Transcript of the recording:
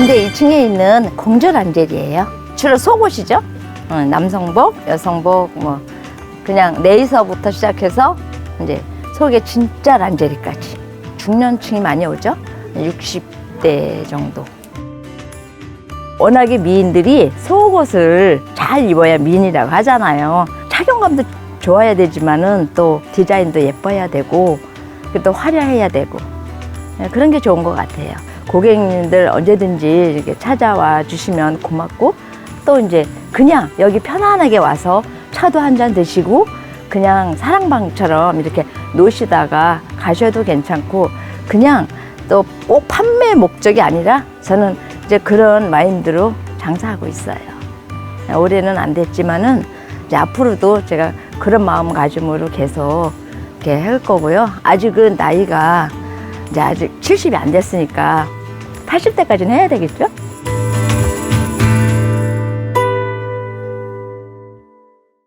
임대 2층에 있는 공절 안젤이에요. 주로 속옷이죠. 어, 남성복, 여성복, 뭐 그냥 네이서부터 시작해서 이제 속에 진짜 란제리까지 중년층이 많이 오죠. 60대 정도. 워낙에 미인들이 속옷을 잘 입어야 미인이라고 하잖아요. 착용감도 좋아야 되지만은 또 디자인도 예뻐야 되고 또 화려해야 되고 네, 그런 게 좋은 것 같아요. 고객님들 언제든지 이렇게 찾아와 주시면 고맙고 또 이제 그냥 여기 편안하게 와서 차도 한 잔 드시고 그냥 사랑방처럼 이렇게 노시다가 가셔도 괜찮고 그냥 또 꼭 판매 목적이 아니라 저는 이제 그런 마인드로 장사하고 있어요. 올해는 안 됐지만은 이제 앞으로도 제가 그런 마음가짐으로 계속 이렇게 할 거고요. 아직은 나이가 이제 아직 70이 안 됐으니까 80대까지는 해야 되겠죠?